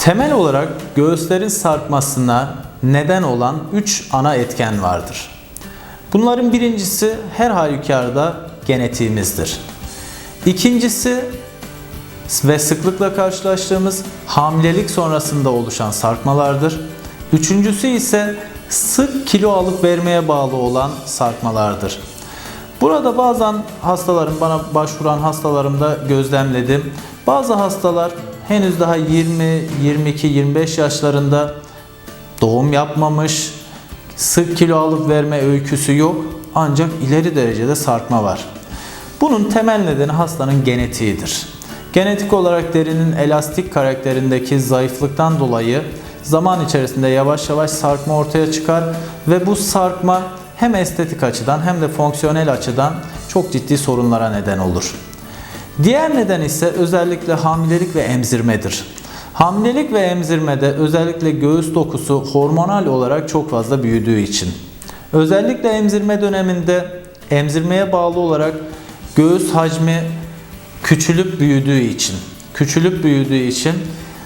Temel olarak göğüslerin sarkmasına neden olan 3 ana etken vardır. Bunların birincisi her halükarda genetiğimizdir. İkincisi ve sıklıkla karşılaştığımız hamilelik sonrasında oluşan sarkmalardır. Üçüncüsü ise sık kilo alıp vermeye bağlı olan sarkmalardır. Burada bazen hastalarım bana başvuran hastalarımda gözlemledim. Bazı hastalar henüz daha 20, 22, 25 yaşlarında doğum yapmamış, sık kilo alıp verme öyküsü yok ancak ileri derecede sarkma var. Bunun temel nedeni hastanın genetiğidir. Genetik olarak derinin elastik karakterindeki zayıflıktan dolayı zaman içerisinde yavaş yavaş sarkma ortaya çıkar ve bu sarkma hem estetik açıdan hem de fonksiyonel açıdan çok ciddi sorunlara neden olur. Diğer neden ise özellikle hamilelik ve emzirmedir. Hamilelik ve emzirmede özellikle göğüs dokusu hormonal olarak çok fazla büyüdüğü için. Özellikle emzirme döneminde emzirmeye bağlı olarak göğüs hacmi küçülüp büyüdüğü için, küçülüp büyüdüğü için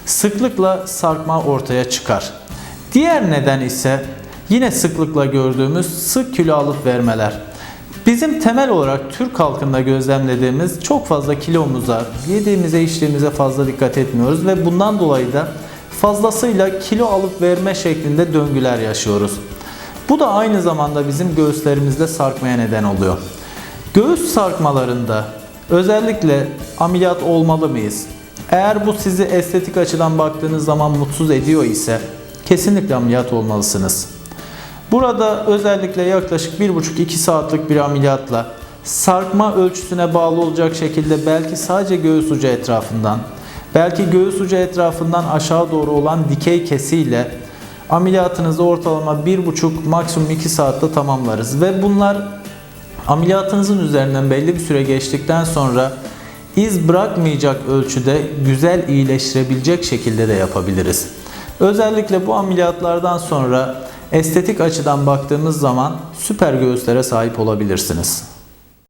sıklıkla sarkma ortaya çıkar. Diğer neden ise yine sıklıkla gördüğümüz sık kilo alıp vermeler. Bizim temel olarak Türk halkında gözlemlediğimiz çok fazla kilomuza, yediğimize, içtiğimize fazla dikkat etmiyoruz ve bundan dolayı da fazlasıyla kilo alıp verme şeklinde döngüler yaşıyoruz. Bu da aynı zamanda bizim göğüslerimizde sarkmaya neden oluyor. Göğüs sarkmalarında özellikle ameliyat olmalı mıyız? Eğer bu sizi estetik açıdan baktığınız zaman mutsuz ediyor ise kesinlikle ameliyat olmalısınız. Burada özellikle yaklaşık 1,5-2 saatlik bir ameliyatla sarkma ölçüsüne bağlı olacak şekilde belki sadece göğüs ucu etrafından, belki göğüs ucu etrafından aşağı doğru olan dikey kesiyle ameliyatınızı ortalama 1,5 maksimum 2 saatte tamamlarız ve bunlar ameliyatınızın üzerinden belli bir süre geçtikten sonra iz bırakmayacak ölçüde güzel iyileştirebilecek şekilde de yapabiliriz. Özellikle bu ameliyatlardan sonra estetik açıdan baktığımız zaman süper göğüslere sahip olabilirsiniz.